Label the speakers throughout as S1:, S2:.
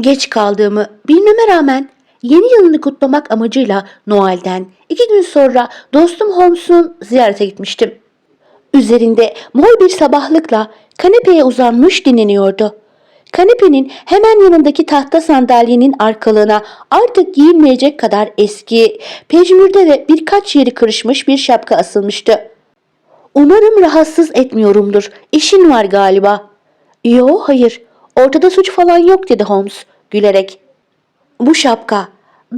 S1: Geç kaldığımı bilmeme rağmen yeni yılını kutlamak amacıyla Noel'den iki gün sonra dostum Holmes'un ziyarete gitmiştim. Üzerinde mor bir sabahlıkla kanepeye uzanmış dinleniyordu. Kanepenin hemen yanındaki tahta sandalyenin arkalığına artık giyilmeyecek kadar eski, pejmürde ve birkaç yeri kırışmış bir şapka asılmıştı. Umarım rahatsız etmiyorumdur. İşin var galiba. Yo hayır. Ortada suç falan yok dedi Holmes gülerek. Bu şapka.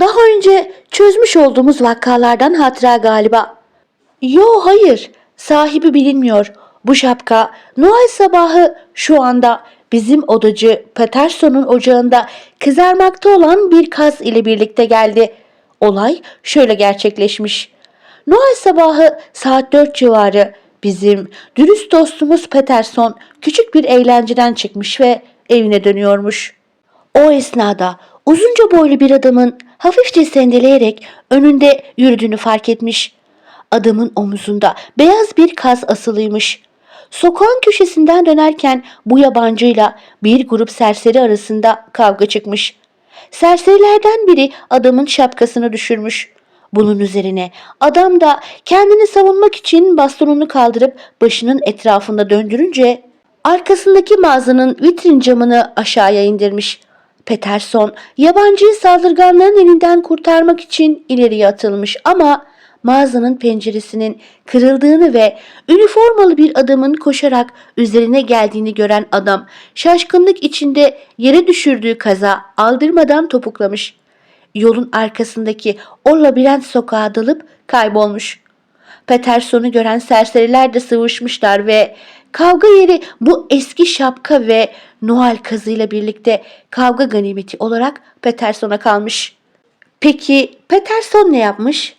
S1: Daha önce çözmüş olduğumuz vakalardan hatıra galiba. Yo hayır. Sahibi bilinmiyor. Bu şapka Noel sabahı şu anda bizim odacı Patterson'un ocağında kızarmakta olan bir kaz ile birlikte geldi. Olay şöyle gerçekleşmiş. Noel sabahı saat 4 civarı bizim dürüst dostumuz Peterson küçük bir eğlenceden çıkmış ve evine dönüyormuş. O esnada uzunca boylu bir adamın hafifçe sendeleyerek önünde yürüdüğünü fark etmiş. Adamın omuzunda beyaz bir kaz asılıymış. Sokağın köşesinden dönerken bu yabancıyla bir grup serseri arasında kavga çıkmış. Serserilerden biri adamın şapkasını düşürmüş. Bunun üzerine adam da kendini savunmak için bastonunu kaldırıp başının etrafında döndürünce arkasındaki mağazanın vitrin camını aşağıya indirmiş. Peterson yabancıyı saldırganların elinden kurtarmak için ileriye atılmış ama mağazanın penceresinin kırıldığını ve üniformalı bir adamın koşarak üzerine geldiğini gören adam şaşkınlık içinde yere düşürdüğü kaza aldırmadan topuklamış. Yolun arkasındaki o labirent sokağa dalıp kaybolmuş. Peterson'u gören serseriler de sıvışmışlar ve kavga yeri bu eski şapka ve Noel kazıyla birlikte kavga ganimeti olarak Peterson'a kalmış. Peki Peterson ne yapmış?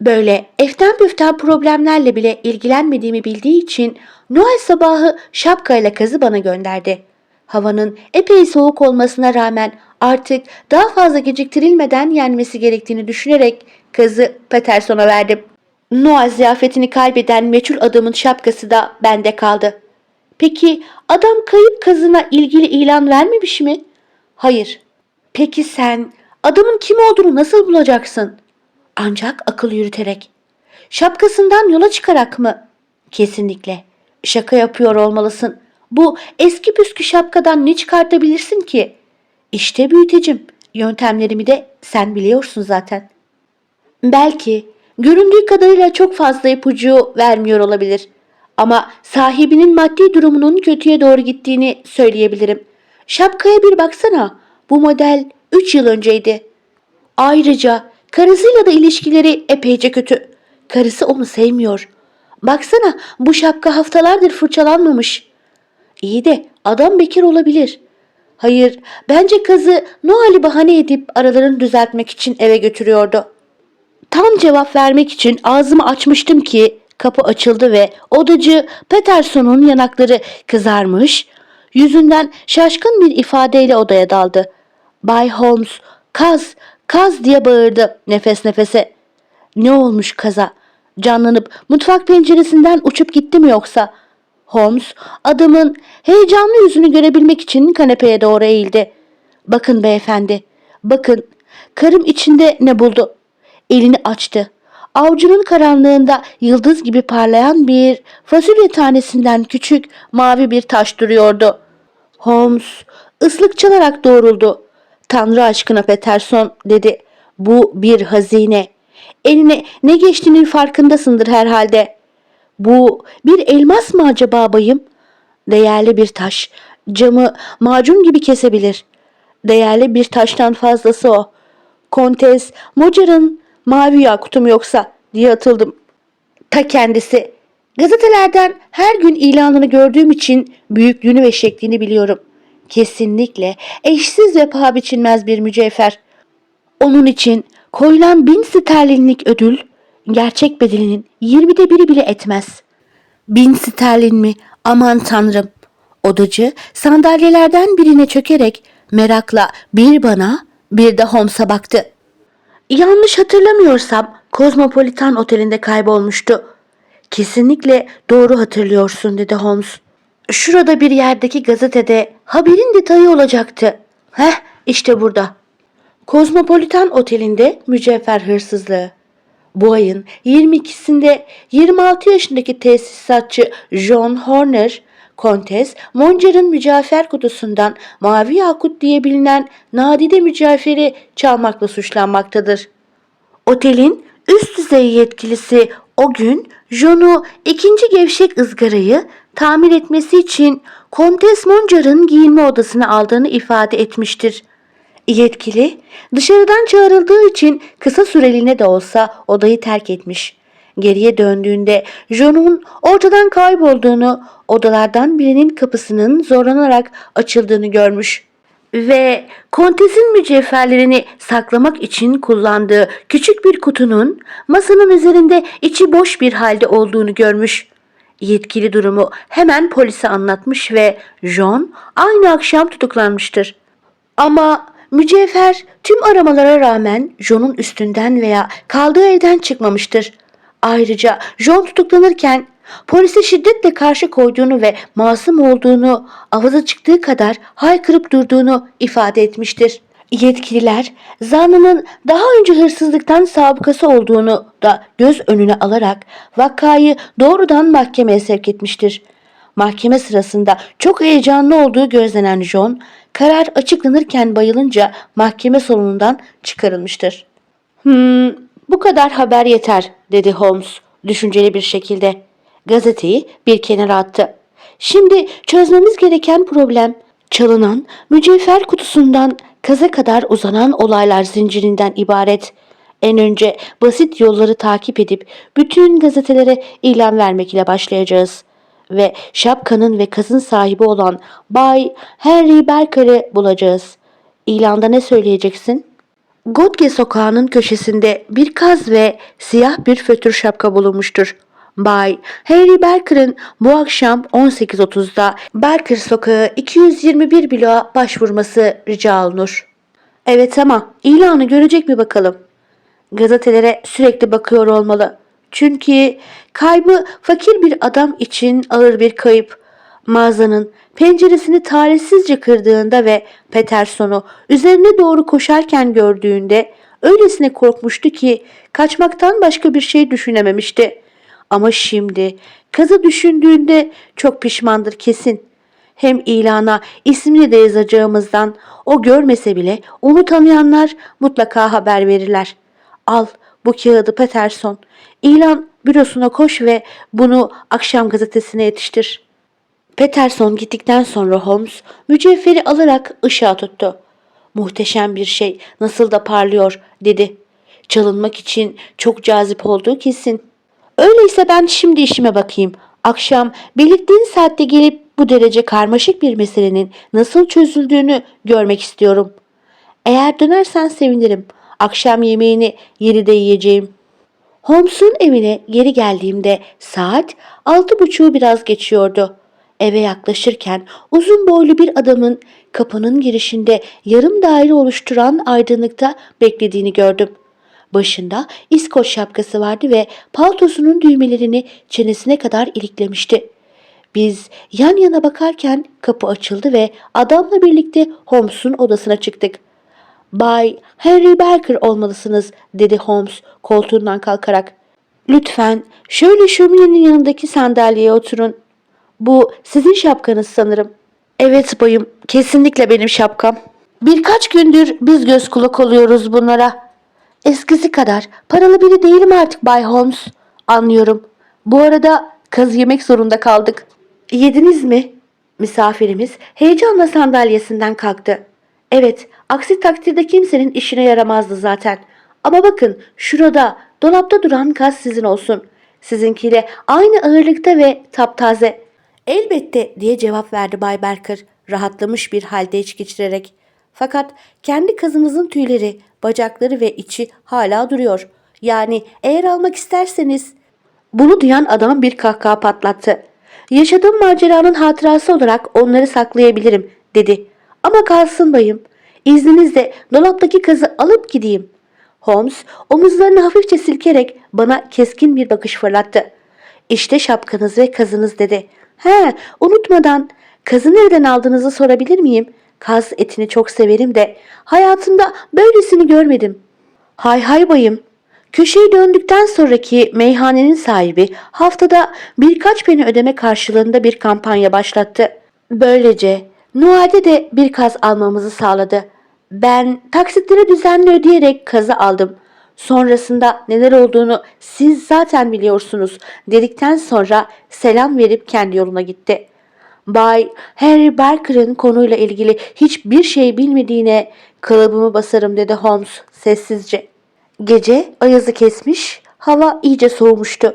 S1: Böyle eften püften problemlerle bile ilgilenmediğimi bildiği için Noel sabahı şapkayla kazı bana gönderdi. Havanın epey soğuk olmasına rağmen artık daha fazla geciktirilmeden yenmesi gerektiğini düşünerek kazı Peterson'a verdim. Noel ziyafetini kaybeden meçhul adamın şapkası da bende kaldı. Peki adam kayıp kazına ilgili ilan vermemiş mi? Hayır. Peki sen adamın kim olduğunu nasıl bulacaksın? Ancak akıl yürüterek. Şapkasından yola çıkarak mı? Kesinlikle. Şaka yapıyor olmalısın. Bu eski püskü şapkadan ne çıkartabilirsin ki? İşte büyütecim. Yöntemlerimi de sen biliyorsun zaten. Belki göründüğü kadarıyla çok fazla ipucu vermiyor olabilir. Ama sahibinin maddi durumunun kötüye doğru gittiğini söyleyebilirim. Şapkaya bir baksana. Bu model 3 yıl önceydi. Ayrıca karısıyla da ilişkileri epeyce kötü. Karısı onu sevmiyor. Baksana bu şapka haftalardır fırçalanmamış. İyi de adam bekar olabilir. Hayır, bence kızı Noel'i bahane edip aralarını düzeltmek için eve götürüyordu. Tam cevap vermek için ağzımı açmıştım ki kapı açıldı ve odacı Peterson'un yanakları kızarmış, yüzünden şaşkın bir ifadeyle odaya daldı. Bay Holmes, kaz, kaz diye bağırdı nefes nefese. Ne olmuş kaza? Canlanıp mutfak penceresinden uçup gitti mi yoksa? Holmes adamın heyecanlı yüzünü görebilmek için kanepeye doğru eğildi. Bakın beyefendi, bakın karım içinde ne buldu? Elini açtı. Avcunun karanlığında yıldız gibi parlayan bir fasulye tanesinden küçük mavi bir taş duruyordu. Holmes ıslık çalarak doğruldu. Tanrı aşkına Peterson dedi. Bu bir hazine. Eline ne geçtiğinin farkındasındır herhalde. Bu bir elmas mı acaba bayım? Değerli bir taş. Camı macun gibi kesebilir. Değerli bir taştan fazlası o. Kontes, Mocar'ın mavi yakutum yoksa diye atıldım. Ta kendisi. Gazetelerden her gün ilanını gördüğüm için büyüklüğünü ve şeklini biliyorum. Kesinlikle eşsiz ve paha biçilmez bir mücevher. Onun için koyulan bin sterlinlik ödül gerçek bedelinin yirmide biri bile etmez. Bin sterlin mi? Aman tanrım. Odacı sandalyelerden birine çökerek merakla bir bana bir de Holmes'a baktı. Yanlış hatırlamıyorsam Kozmopolitan Oteli'nde kaybolmuştu. Kesinlikle doğru hatırlıyorsun dedi Holmes. Şurada bir yerdeki gazetede haberin detayı olacaktı. Heh İşte burada. Kozmopolitan Oteli'nde mücevher hırsızlığı. Bu ayın 22'sinde 26 yaşındaki tesisatçı John Horner, Kontes Moncar'ın mücevher kutusundan mavi yakut diye bilinen nadide mücevheri çalmakla suçlanmaktadır. Otelin üst düzey yetkilisi o gün John'u ikinci gevşek ızgarayı tamir etmesi için Kontes Moncar'ın giyinme odasına aldığını ifade etmiştir. Yetkili dışarıdan çağrıldığı için kısa süreliğine de olsa odayı terk etmiş. Geriye döndüğünde John'un ortadan kaybolduğunu, odalardan birinin kapısının zorlanarak açıldığını görmüş ve kontesin mücevherlerini saklamak için kullandığı küçük bir kutunun masanın üzerinde içi boş bir halde olduğunu görmüş. Yetkili durumu hemen polise anlatmış ve John aynı akşam tutuklanmıştır. Ama mücevher tüm aramalara rağmen John'un üstünden veya kaldığı evden çıkmamıştır. Ayrıca John tutuklanırken polise şiddetle karşı koyduğunu ve masum olduğunu, avaza çıktığı kadar haykırıp durduğunu ifade etmiştir. Yetkililer zanlının daha önce hırsızlıktan sabıkası olduğunu da göz önüne alarak vakayı doğrudan mahkemeye sevk etmiştir. Mahkeme sırasında çok heyecanlı olduğu gözlenen John, karar açıklanırken bayılınca mahkeme salonundan çıkarılmıştır. Hmm, bu kadar haber yeter, dedi Holmes düşünceli bir şekilde. Gazeteyi bir kenara attı. Şimdi çözmemiz gereken problem çalınan mücevher kutusundan kaza kadar uzanan olaylar zincirinden ibaret. En önce basit yolları takip edip bütün gazetelere ilan vermek ile başlayacağız. Ve şapkanın ve kazın sahibi olan Bay Henry Barker'ı bulacağız. İlanda ne söyleyeceksin? Godge sokağının köşesinde bir kaz ve siyah bir fötür şapka bulunmuştur. Bay Harry Barker'ın bu akşam 18.30'da Barker sokağı 221 bloğa başvurması rica olunur. Evet ama ilanı görecek mi bakalım? Gazetelere sürekli bakıyor olmalı. Çünkü kaybı fakir bir adam için ağır bir kayıp. Mağazanın penceresini talihsizce kırdığında ve Peterson'u üzerine doğru koşarken gördüğünde öylesine korkmuştu ki kaçmaktan başka bir şey düşünememişti. Ama şimdi kızı düşündüğünde çok pişmandır kesin. Hem ilana ismini de yazacağımızdan o görmese bile onu tanıyanlar mutlaka haber verirler. Al bu kağıdı Peterson. İlan bürosuna koş ve bunu akşam gazetesine yetiştir.'' Peterson gittikten sonra Holmes mücevheri alarak ışığa tuttu. Muhteşem bir şey nasıl da parlıyor dedi. Çalınmak için çok cazip olduğu kesin. Öyleyse ben şimdi işime bakayım. Akşam belirttiğin saatte gelip bu derece karmaşık bir meselenin nasıl çözüldüğünü görmek istiyorum. Eğer dönersen sevinirim. Akşam yemeğini yeri de yiyeceğim. Holmes'un evine geri geldiğimde saat altı buçuğu biraz geçiyordu. Eve yaklaşırken uzun boylu bir adamın kapının girişinde yarım daire oluşturan aydınlıkta beklediğini gördüm. Başında İskoç şapkası vardı ve paltosunun düğmelerini çenesine kadar iliklemişti. Biz yan yana bakarken kapı açıldı ve adamla birlikte Holmes'un odasına çıktık. Bay Henry Barker olmalısınız dedi Holmes koltuğundan kalkarak. Lütfen şöyle şöminenin yanındaki sandalyeye oturun. Bu sizin şapkanız sanırım. Evet bayım, kesinlikle benim şapkam. Birkaç gündür biz göz kulak oluyoruz bunlara. Eskisi kadar paralı biri değilim artık Bay Holmes. Anlıyorum. Bu arada kaz yemek zorunda kaldık. Yediniz mi? Misafirimiz heyecanla sandalyesinden kalktı. Evet, aksi takdirde kimsenin işine yaramazdı zaten. Ama bakın şurada dolapta duran kaz sizin olsun. Sizinkiyle aynı ağırlıkta ve taptaze. Elbette diye cevap verdi Bay Barker rahatlamış bir halde iç geçirerek. Fakat kendi kızınızın tüyleri, bacakları ve içi hala duruyor. Yani eğer almak isterseniz... Bunu duyan adam bir kahkaha patlattı. Yaşadığım maceranın hatırası olarak onları saklayabilirim dedi. Ama kalsın bayım. İzninizle dolaptaki kızı alıp gideyim. Holmes omuzlarını hafifçe silkerek bana keskin bir bakış fırlattı. İşte şapkanız ve kazınız dedi. He, unutmadan kazı nereden aldığınızı sorabilir miyim? Kaz etini çok severim de hayatımda böylesini görmedim. Hay hay bayım. Köşeyi döndükten sonraki meyhanenin sahibi haftada birkaç peni ödeme karşılığında bir kampanya başlattı. Böylece Noel'de de bir kaz almamızı sağladı. Ben taksitleri düzenli ödeyerek kazı aldım. Sonrasında neler olduğunu siz zaten biliyorsunuz dedikten sonra selam verip kendi yoluna gitti. Bay Henry Barker'ın konuyla ilgili hiçbir şey bilmediğine kılıbımı basarım dedi Holmes sessizce. Gece ayazı kesmiş, hava iyice soğumuştu.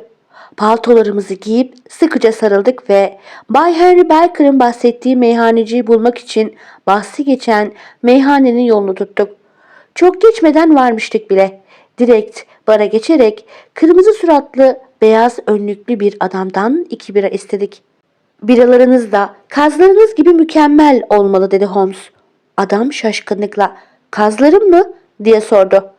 S1: Paltolarımızı giyip sıkıca sarıldık ve Bay Henry Barker'ın bahsettiği meyhaneciyi bulmak için bahsi geçen meyhanenin yolunu tuttuk. Çok geçmeden varmıştık bile. Direkt bara geçerek kırmızı suratlı, beyaz önlüklü bir adamdan iki bira istedik. Biralarınız da kazlarınız gibi mükemmel olmalı dedi Holmes. Adam şaşkınlıkla kazlarım mı diye sordu.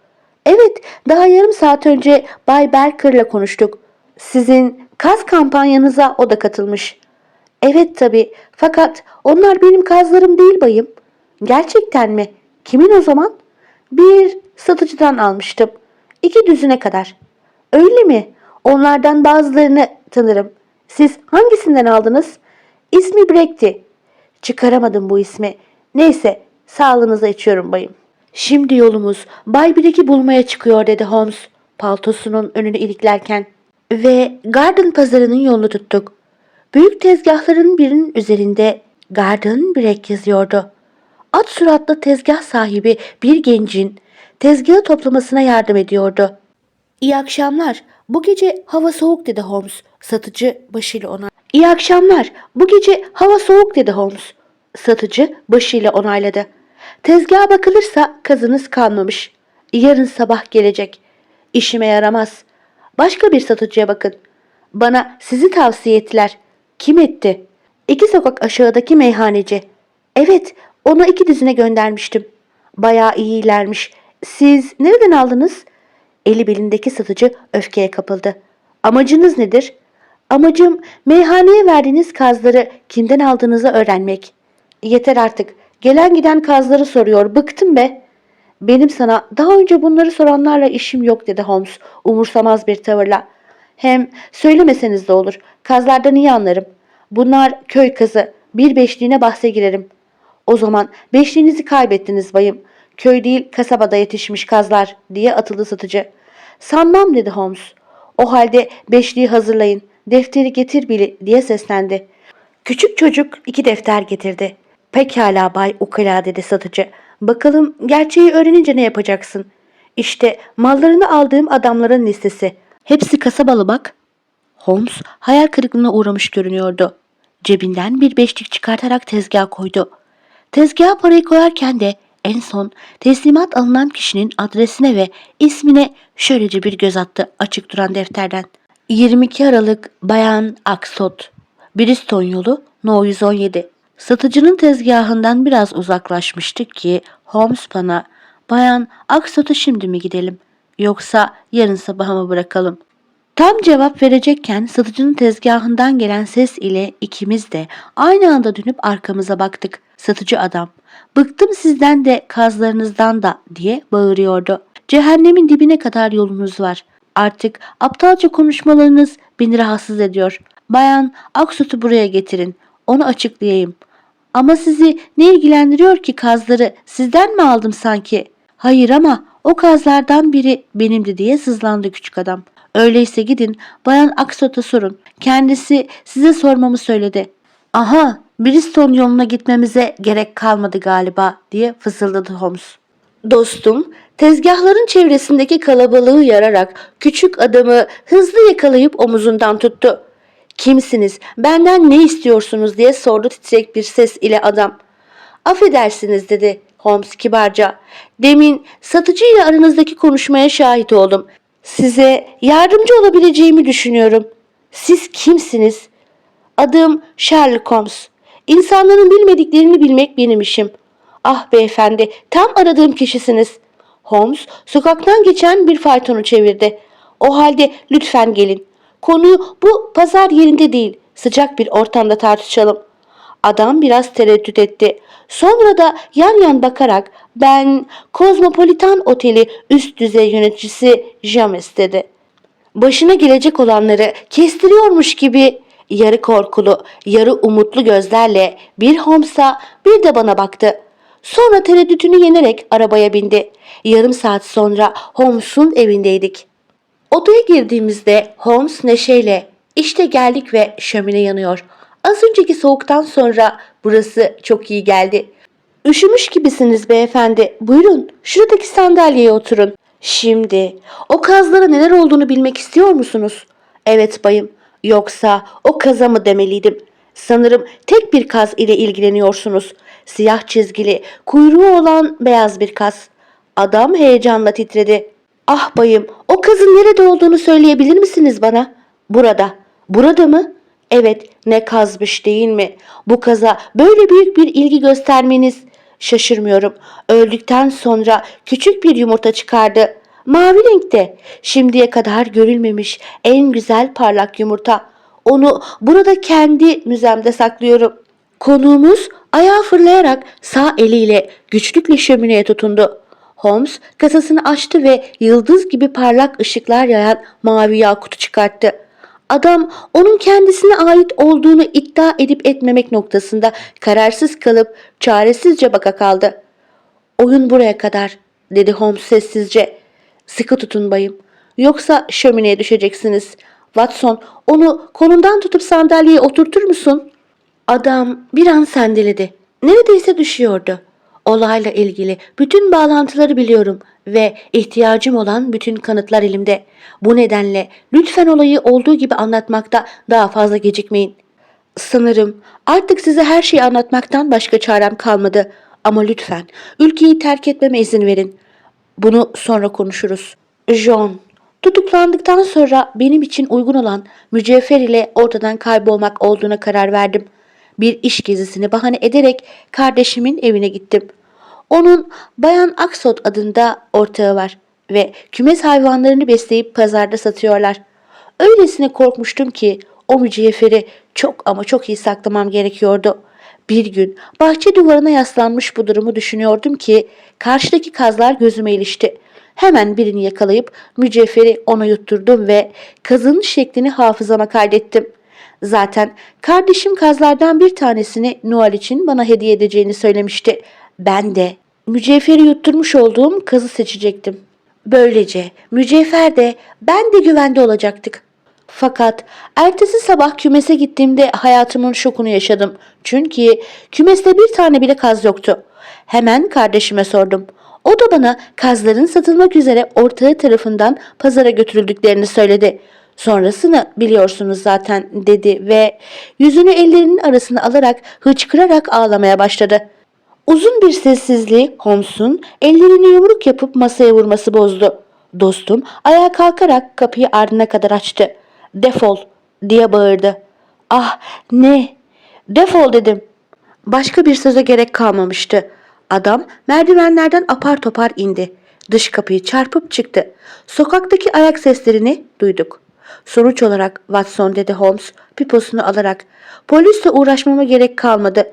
S1: Evet daha yarım saat önce Bay Barker'la konuştuk. Sizin kaz kampanyanıza o da katılmış. Evet tabi fakat onlar benim kazlarım değil bayım. Gerçekten mi? Kimin o zaman? Bir satıcıdan almıştım. İki düzüne kadar. Öyle mi? Onlardan bazılarını tanırım. Siz hangisinden aldınız? İsmi Breck'ti. Çıkaramadım bu ismi. Neyse, sağlığınıza içiyorum bayım. Şimdi yolumuz Bay Breck'i bulmaya çıkıyor dedi Holmes paltosunun önünü iliklerken. Ve Garden pazarının yolunu tuttuk. Büyük tezgahların birinin üzerinde Garden Breck yazıyordu. At suratlı tezgah sahibi bir gencin tezgahı toplamasına yardım ediyordu. İyi akşamlar. Bu gece hava soğuk dedi Holmes. Satıcı başıyla ona. İyi akşamlar. Bu gece hava soğuk dedi Holmes. Satıcı başıyla onayladı. Tezgaha bakılırsa kazınız kalmamış. Yarın sabah gelecek. İşime yaramaz. Başka bir satıcıya bakın. Bana sizi tavsiye ettiler. Kim etti? İki sokak aşağıdaki meyhaneci. Evet, ona iki dizine göndermiştim. Bayağı iyilermiş. Siz nereden aldınız? Eli belindeki satıcı öfkeye kapıldı. Amacınız nedir? Amacım meyhaneye verdiğiniz kazları kimden aldığınızı öğrenmek. Yeter artık. Gelen giden kazları soruyor. Bıktım be. Benim sana daha önce bunları soranlarla işim yok dedi Holmes umursamaz bir tavırla. Hem söylemeseniz de olur. Kazlardan iyi anlarım. Bunlar köy kazı. Bir beşliğine bahse girerim. O zaman beşliğinizi kaybettiniz bayım. Köy değil kasabada yetişmiş kazlar diye atıldı satıcı. Sanmam dedi Holmes. O halde beşliği hazırlayın. Defteri getir bili diye seslendi. Küçük çocuk iki defter getirdi. Pekala bay ukala dedi satıcı. Bakalım gerçeği öğrenince ne yapacaksın? İşte mallarını aldığım adamların listesi. Hepsi kasabalı bak. Holmes hayal kırıklığına uğramış görünüyordu. Cebinden bir beşlik çıkartarak tezgaha koydu. Tezgaha parayı koyarken de en son teslimat alınan kişinin adresine ve ismine şöylece bir göz attı açık duran defterden. 22 Aralık Bayan Aksot Briston yolu No 117 Satıcının tezgahından biraz uzaklaşmıştık ki Holmes bana Bayan Aksot'a şimdi mi gidelim yoksa yarın sabaha mı bırakalım? Tam cevap verecekken satıcının tezgahından gelen ses ile ikimiz de aynı anda dönüp arkamıza baktık. Satıcı adam, bıktım sizden de kazlarınızdan da diye bağırıyordu. Cehennemin dibine kadar yolunuz var. Artık aptalca konuşmalarınız beni rahatsız ediyor. Bayan Aksut'u buraya getirin. Onu açıklayayım. Ama sizi ne ilgilendiriyor ki kazları sizden mi aldım sanki? Hayır ama o kazlardan biri benimdi diye sızlandı küçük adam. Öyleyse gidin Bayan Aksot'a sorun. Kendisi size sormamı söyledi. Aha Bristol yoluna gitmemize gerek kalmadı galiba diye fısıldadı Holmes. Dostum tezgahların çevresindeki kalabalığı yararak küçük adamı hızlı yakalayıp omuzundan tuttu. Kimsiniz? Benden ne istiyorsunuz diye sordu titrek bir ses ile adam. Affedersiniz dedi Holmes kibarca. Demin satıcı ile aranızdaki konuşmaya şahit oldum. Size yardımcı olabileceğimi düşünüyorum. Siz kimsiniz? Adım Sherlock Holmes. İnsanların bilmediklerini bilmek benim işim. Ah beyefendi, tam aradığım kişisiniz. Holmes sokaktan geçen bir faytonu çevirdi. O halde lütfen gelin. Konuyu bu pazar yerinde değil, sıcak bir ortamda tartışalım. Adam biraz tereddüt etti. Sonra da yan yan bakarak ben Kozmopolitan Oteli üst düzey yöneticisi James dedi. Başına gelecek olanları kestiriyormuş gibi yarı korkulu, yarı umutlu gözlerle bir Holmes'a bir de bana baktı. Sonra tereddütünü yenerek arabaya bindi. Yarım saat sonra Holmes'un evindeydik. Odaya girdiğimizde Holmes neşeyle işte geldik ve şömine yanıyor. Az önceki soğuktan sonra burası çok iyi geldi. Üşümüş gibisiniz beyefendi. Buyurun şuradaki sandalyeye oturun. Şimdi o kazlara neler olduğunu bilmek istiyor musunuz? Evet bayım. Yoksa o kaza mı demeliydim? Sanırım tek bir kaz ile ilgileniyorsunuz. Siyah çizgili, kuyruğu olan beyaz bir kaz. Adam heyecanla titredi. Ah bayım, o kazın nerede olduğunu söyleyebilir misiniz bana? Burada. Burada mı? Evet, ne kazmış değil mi? Bu kaza böyle büyük bir ilgi göstermeniz şaşırmıyorum. Öldükten sonra küçük bir yumurta çıkardı. Mavi renkte. Şimdiye kadar görülmemiş en güzel parlak yumurta. Onu burada kendi müzemde saklıyorum. Konuğumuz ayağa fırlayarak sağ eliyle güçlükle şömineye tutundu. Holmes kasasını açtı ve yıldız gibi parlak ışıklar yayan mavi yakutu çıkarttı. Adam onun kendisine ait olduğunu iddia edip etmemek noktasında kararsız kalıp çaresizce baka kaldı. Oyun buraya kadar dedi Holmes sessizce. Sıkı tutun bayım. Yoksa şömineye düşeceksiniz. Watson onu kolundan tutup sandalyeye oturtur musun? Adam bir an sendeledi. Neredeyse düşüyordu. Olayla ilgili bütün bağlantıları biliyorum ve ihtiyacım olan bütün kanıtlar elimde. Bu nedenle lütfen olayı olduğu gibi anlatmakta daha fazla gecikmeyin. Sanırım artık size her şeyi anlatmaktan başka çarem kalmadı. Ama lütfen ülkeyi terk etmeme izin verin. Bunu sonra konuşuruz. John, tutuklandıktan sonra benim için uygun olan mücevher ile ortadan kaybolmak olduğuna karar verdim. Bir iş gezisini bahane ederek kardeşimin evine gittim. Onun Bayan Aksot adında ortağı var ve kümes hayvanlarını besleyip pazarda satıyorlar. Öylesine korkmuştum ki o mücevheri çok ama çok iyi saklamam gerekiyordu. Bir gün bahçe duvarına yaslanmış bu durumu düşünüyordum ki karşıdaki kazlar gözüme ilişti. Hemen birini yakalayıp mücevheri ona yutturdum ve kazının şeklini hafızama kaydettim. Zaten kardeşim kazlardan bir tanesini Noel için bana hediye edeceğini söylemişti. Ben de mücevheri yutturmuş olduğum kazı seçecektim. Böylece mücevher de ben de güvende olacaktık. Fakat ertesi sabah kümese gittiğimde hayatımın şokunu yaşadım. Çünkü kümeste bir tane bile kaz yoktu. Hemen kardeşime sordum. O da bana kazların satılmak üzere ortağı tarafından pazara götürüldüklerini söyledi. Sonrasını biliyorsunuz zaten dedi ve yüzünü ellerinin arasına alarak hıçkırarak ağlamaya başladı. Uzun bir sessizliği Holmes'un ellerini yumruk yapıp masaya vurması bozdu. Dostum ayağa kalkarak kapıyı ardına kadar açtı. Defol diye bağırdı. Ah ne? Defol dedim. Başka bir söze gerek kalmamıştı. Adam merdivenlerden apar topar indi. Dış kapıyı çarpıp çıktı. Sokaktaki ayak seslerini duyduk. Sonuç olarak Watson dedi Holmes piposunu alarak. Polisle uğraşmama gerek kalmadı.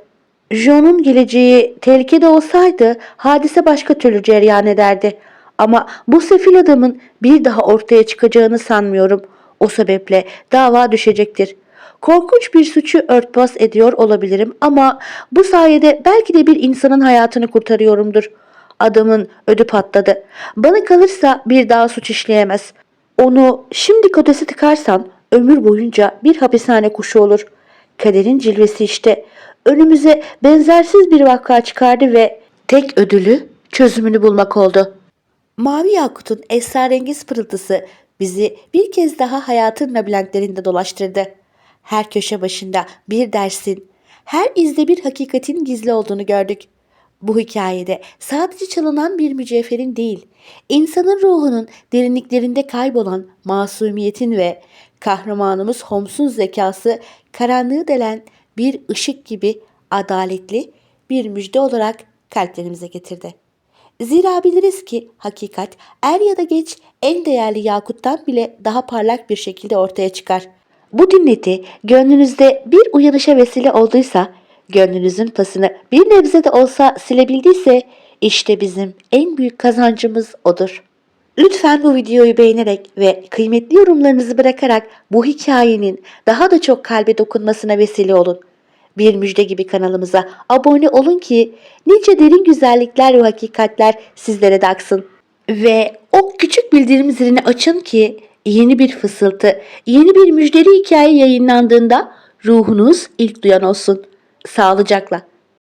S1: John'un geleceği tehlikede olsaydı hadise başka türlü cereyan ederdi. Ama bu sefil adamın bir daha ortaya çıkacağını sanmıyorum. O sebeple dava düşecektir. Korkunç bir suçu örtbas ediyor olabilirim ama bu sayede belki de bir insanın hayatını kurtarıyorumdur. Adamın ödü patladı. Bana kalırsa bir daha suç işleyemez. Onu şimdi kodese tıkarsan ömür boyunca bir hapishane kuşu olur. Kaderin cilvesi işte. Önümüze benzersiz bir vaka çıkardı ve tek ödülü çözümünü bulmak oldu. Mavi Yakut'un esrarengiz pırıltısı bizi bir kez daha hayatın labirentlerinde dolaştırdı. Her köşe başında bir dersin, her izde bir hakikatin gizli olduğunu gördük. Bu hikayede sadece çalınan bir mücevherin değil, insanın ruhunun derinliklerinde kaybolan masumiyetin ve kahramanımız Holmes'un zekası karanlığı delen bir ışık gibi adaletli bir müjde olarak kalplerimize getirdi. Zira biliriz ki hakikat er ya da geç en değerli yakuttan bile daha parlak bir şekilde ortaya çıkar. Bu dinleti gönlünüzde bir uyanışa vesile olduysa gönlünüzün pasını bir nebze de olsa silebildiyse işte bizim en büyük kazancımız odur. Lütfen bu videoyu beğenerek ve kıymetli yorumlarınızı bırakarak bu hikayenin daha da çok kalbe dokunmasına vesile olun. Bir müjde gibi kanalımıza abone olun ki nice derin güzellikler ve hakikatler sizlere de aksın. Ve o küçük bildirim zilini açın ki yeni bir fısıltı, yeni bir müjdeli hikaye yayınlandığında ruhunuz ilk duyan olsun. Sağlıcakla.